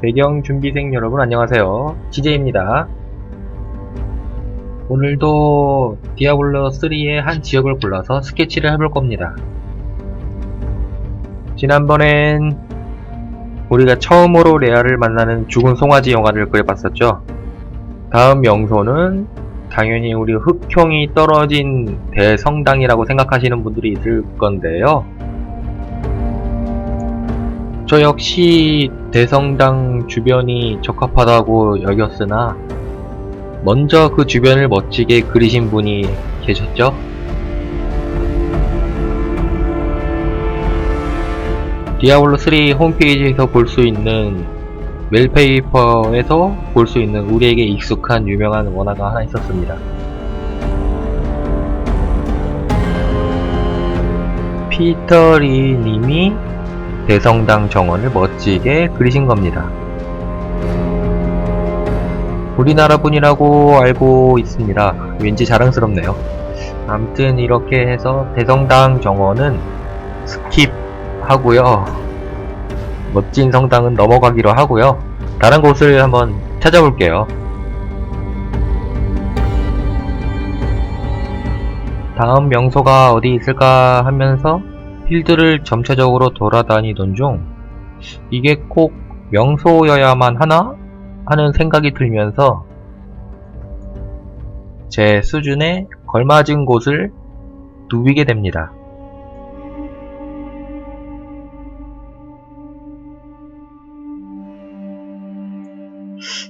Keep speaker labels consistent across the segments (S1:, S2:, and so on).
S1: 배경 준비생 여러분 안녕하세요. CJ입니다. 오늘도 디아블로 3의 한 지역을 골라서 스케치를 해볼 겁니다. 지난번엔 우리가 처음으로 레아를 만나는 죽은 송아지 영화를 그려봤었죠. 다음 명소는 당연히 우리 흑형이 떨어진 대성당이라고 생각하시는 분들이 있을 건데요. 저 역시 대성당 주변이 적합하다고 여겼으나 먼저 그 주변을 멋지게 그리신 분이 계셨죠? 디아블로 3 홈페이지에서 볼 수 있는 멜페이퍼에서 볼 수 있는 우리에게 익숙한 유명한 원화가 하나 있었습니다. 피터리 님이 대성당 정원을 멋지게 그리신 겁니다. 우리나라 분이라고 알고 있습니다. 왠지 자랑스럽네요. 아무튼 이렇게 해서 대성당 정원은 스킵하고요. 멋진 성당은 넘어가기로 하고요. 다른 곳을 한번 찾아볼게요. 다음 명소가 어디 있을까 하면서 필드를 점차적으로 돌아다니던 중 이게 꼭 명소여야만 하나? 하는 생각이 들면서 제 수준에 걸맞은 곳을 누비게 됩니다.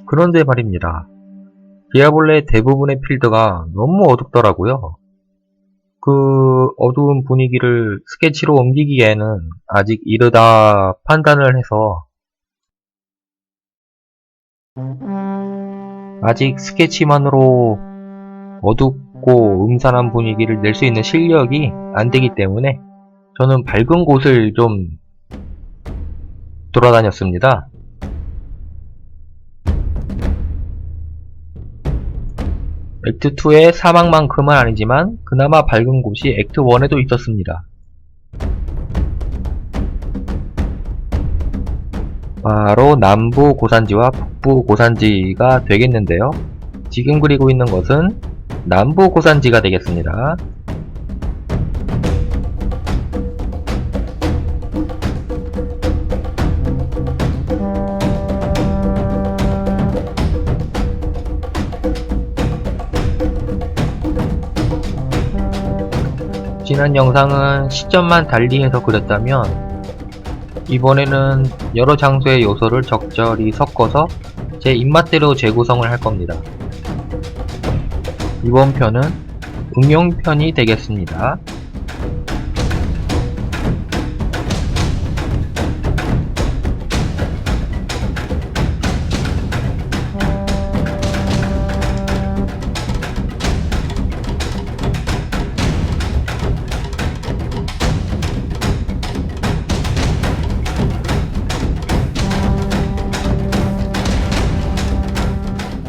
S1: 그런데 말입니다. 디아블레 대부분의 필드가 너무 어둡더라고요. 그 어두운 분위기를 스케치로 옮기기에는 아직 이르다 판단을 해서 아직 스케치만으로 어둡고 음산한 분위기를 낼 수 있는 실력이 안 되기 때문에 저는 밝은 곳을 좀 돌아다녔습니다. 액트 2의 사막만큼은 아니지만 그나마 밝은 곳이 액트 1에도 있었습니다. 바로 남부 고산지와 북부 고산지가 되겠는데요. 지금 그리고 있는 것은 남부 고산지가 되겠습니다. 지난 영상은 시점만 달리해서 그렸다면 이번에는 여러 장소의 요소를 적절히 섞어서 제 입맛대로 재구성을 할 겁니다. 이번 편은 응용편이 되겠습니다.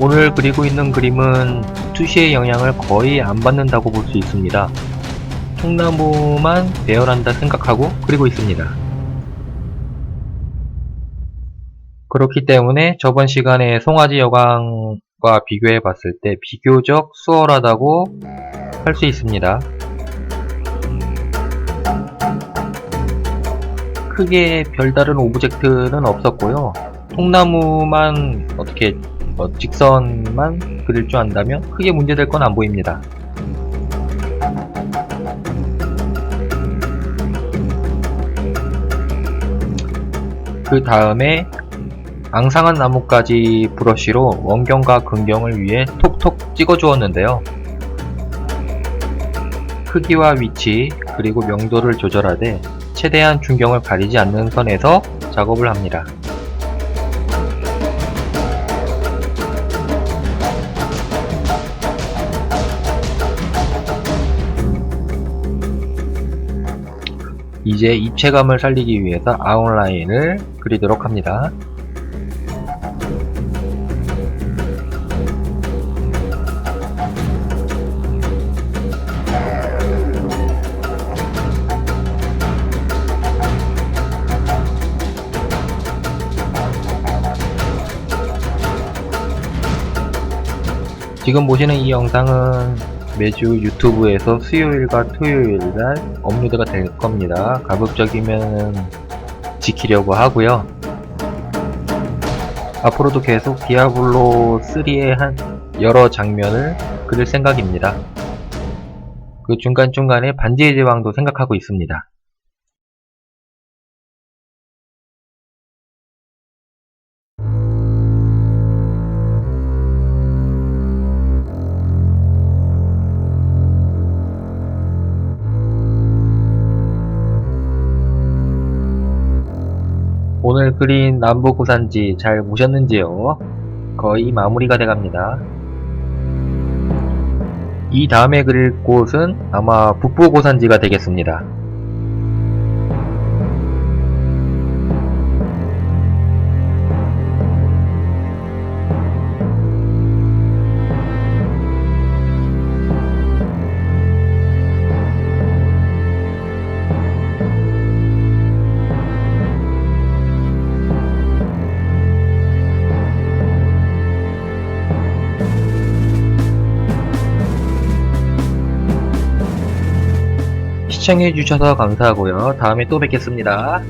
S1: 오늘 그리고 있는 그림은 투시의 영향을 거의 안 받는다고 볼 수 있습니다. 통나무만 배열한다 생각하고 그리고 있습니다. 그렇기 때문에 저번 시간에 송아지 여광과 비교해 봤을 때 비교적 수월하다고 할 수 있습니다. 크게 별다른 오브젝트는 없었고요. 통나무만 어떻게 어, 직선만 그릴 줄 안다면 크게 문제될 건 안 보입니다. 그 다음에 앙상한 나뭇가지 브러쉬로 원경과 근경을 위해 톡톡 찍어 주었는데요. 크기와 위치 그리고 명도를 조절하되 최대한 중경을 가리지 않는 선에서 작업을 합니다. 이제 입체감을 살리기 위해서 아웃라인을 그리도록 합니다. 지금 보시는 이 영상은 매주 유튜브에서 수요일과 토요일 날 업로드가 될 겁니다. 가급적이면 지키려고 하고요. 앞으로도 계속 디아블로 3의 한 여러 장면을 그릴 생각입니다. 그 중간중간에 반지의 제왕도 생각하고 있습니다. 오늘 그린 남부고산지 잘 보셨는지요? 거의 마무리가 돼갑니다. 이 다음에 그릴 곳은 아마 북부고산지가 되겠습니다. 시청해주셔서 감사하고요. 다음에 또 뵙겠습니다.